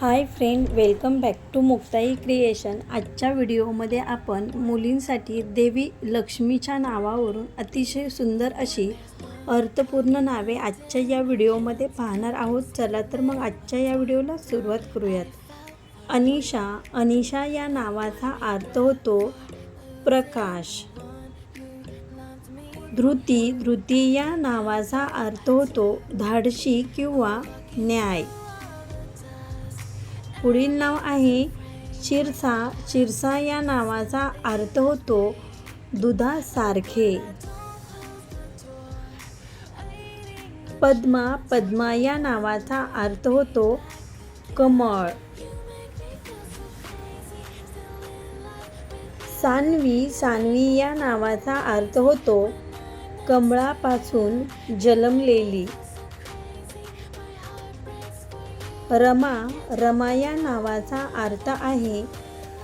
Hi friend welcome back to Muktai creation. आजच्या व्हिडिओमध्ये आपण मुलींसाठी देवी लक्ष्मीच्या नावावरून अतिशय सुंदर अशी अर्थपूर्ण नावे आजच्या या व्हिडिओमध्ये पाहणार आहोत. चला तर मग आजच्या या व्हिडिओला सुरुवात करूयात. अनिशा अनिशा या नावाचा अर्थ होतो प्रकाश. धृती धृती या नावाचा अर्थ होतो धाडशी किंवा न्याय. पुढील नाव आहे शिरसा शिरसा या नावाचा अर्थ होतो दुधासारखे. पद्मा. पद्मा या नावाचा अर्थ होतो कमळ. सानवी. सानवी या नावाचा अर्थ होतो कमळापासून जन्मलेली. रमा रमा या नावाचा अर्थ आहे.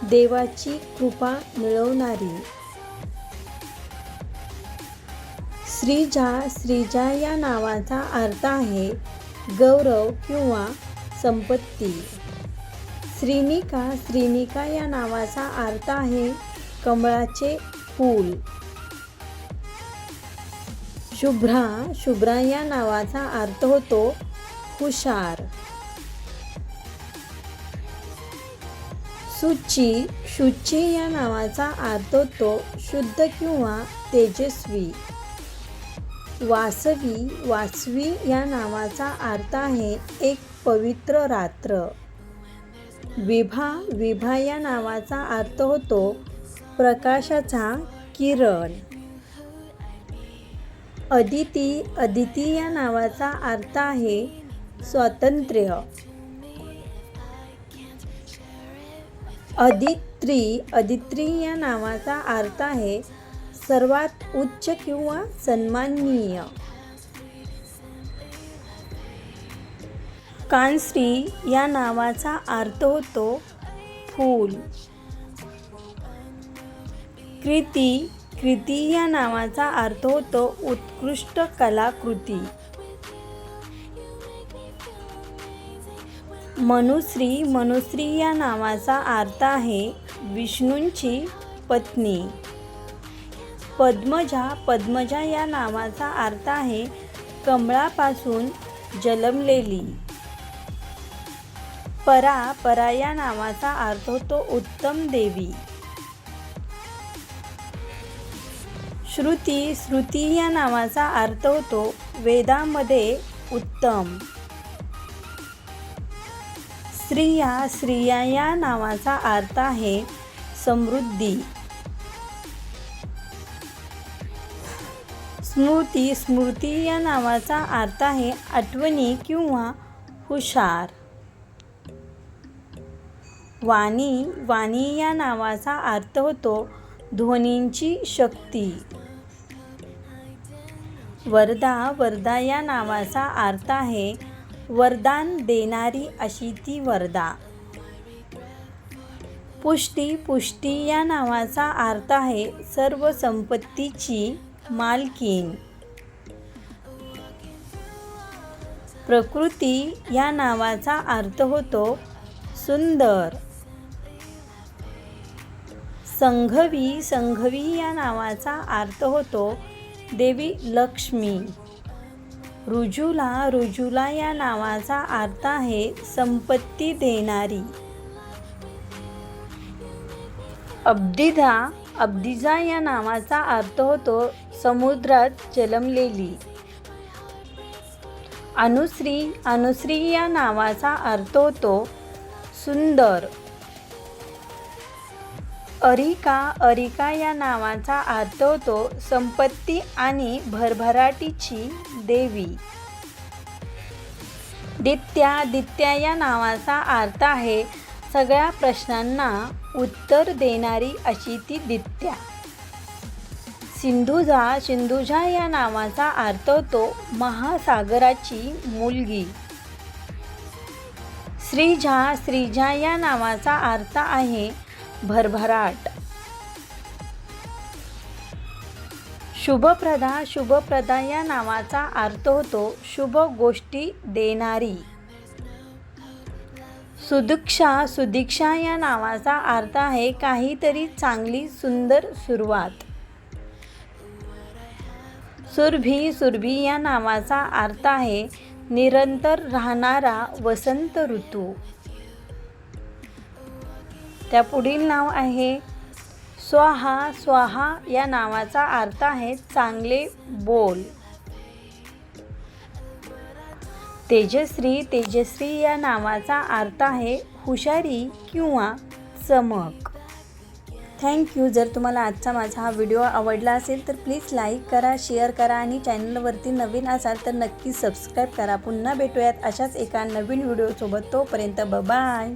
देवाची कृपा मिळवणारी. श्रीजा श्रीजा या नावाचा अर्थ आहे. गौरव किंवा संपत्ती. श्रीनिका श्रीनिका या नावाचा अर्थ आहे. कमळाचे फूल. शुभ्रा शुभ्रा या नावाचा अर्थ होतो. हुशार. सूची शुची या नावाचा अर्थ होतो शुद्ध किंवा तेजस्वी. वासवी वासवी या नावाचा अर्थ आहे एक पवित्र रात्र. विभा विभा या नावाचा अर्थ होतो प्रकाशाचा किरण. अदिती अदिती या नावाचा अर्थ आहे स्वातंत्र्य. अदित्री अदित्री या नावाचा अर्थ आहे. सर्वात उच्च किंवा सन्माननीय. कांस्री या नावाचा अर्थ होतो. फूल. कृती कृती या नावाचा अर्थ होतो. उत्कृष्ट कलाकृती. मनुश्री मनुश्री या नावाचा अर्थ आहे विष्णूंची पत्नी. पद्मजा पद्मजा या नावाचा अर्थ आहे कमळापासून जन्मलेली. परा परा या नावाचा अर्थ होतो उत्तम देवी. श्रुती श्रुती या नावाचा अर्थ होतो वेदामध्ये उत्तम. स्त्रिया स्त्रिया या नावाचा अर्थ आहे समृद्धी. स्मृती स्मृती या नावाचा अर्थ आहे आठवणी किंवा हुशार. वाणी वाणी या नावाचा अर्थ होतो ध्वनींची शक्ती. वरदा वरदा या नावाचा अर्थ आहे वरदान देणारी अशी ती वरदा. पुष्टी पुष्टी या नावाचा अर्थ आहे सर्व संपत्तीची मालकीन प्रकृती या नावाचा अर्थ होतो सुंदर. संघवी संघवी या नावाचा अर्थ होतो देवी लक्ष्मी. रुजूला रुजुला या नावाचा अर्थ आहे संपत्ती देणारी. अब्दिधा अब्दिजा या नावाचा अर्थ होतो समुद्रात जन्मलेली. अनुश्री अनुश्री या नावाचा अर्थ होतो सुंदर. अरिका अरिका या नावाचा अर्थ होतो संपत्ती आणि भरभराटीची देवी. दित्या दित्या या नावाचा अर्थ आहे सगळ्या प्रश्नांना उत्तर देणारी अशी ती दित्या. सिंधुजा सिंधुजा या नावाचा अर्थ होतो महासागराची मुलगी. श्रीजा श्रीजा या नावाचा अर्थ आहे भरभराट. शुभप्रदा शुभप्रदा या नावाचा अर्थ होतो शुभ गोष्टी देणारी. सुदीक्षा सुदीक्षा या नावाचा अर्थ आहे काहीतरी चांगली सुंदर सुरुवात. सुरभी सुरभी या नावाचा अर्थ आहे निरंतर राहणारा वसंत ऋतू. त्या पुढील नाव आहे स्वाहा. स्वाहा या नावाचा अर्थ आहे चांगले बोल. तेजश्री तेजश्री या नावाचा अर्थ आहे हुशारी किंवा चमक. थँक्यू जर तुम्हाला आजचा माझा हा व्हिडिओ आवडला असेल तर प्लीज लाईक करा शेअर करा आणि चॅनलवरती नवीन असाल तर नक्की सबस्क्राईब करा. पुन्हा भेटूयात अशाच एका नवीन व्हिडिओसोबत तोपर्यंत बाय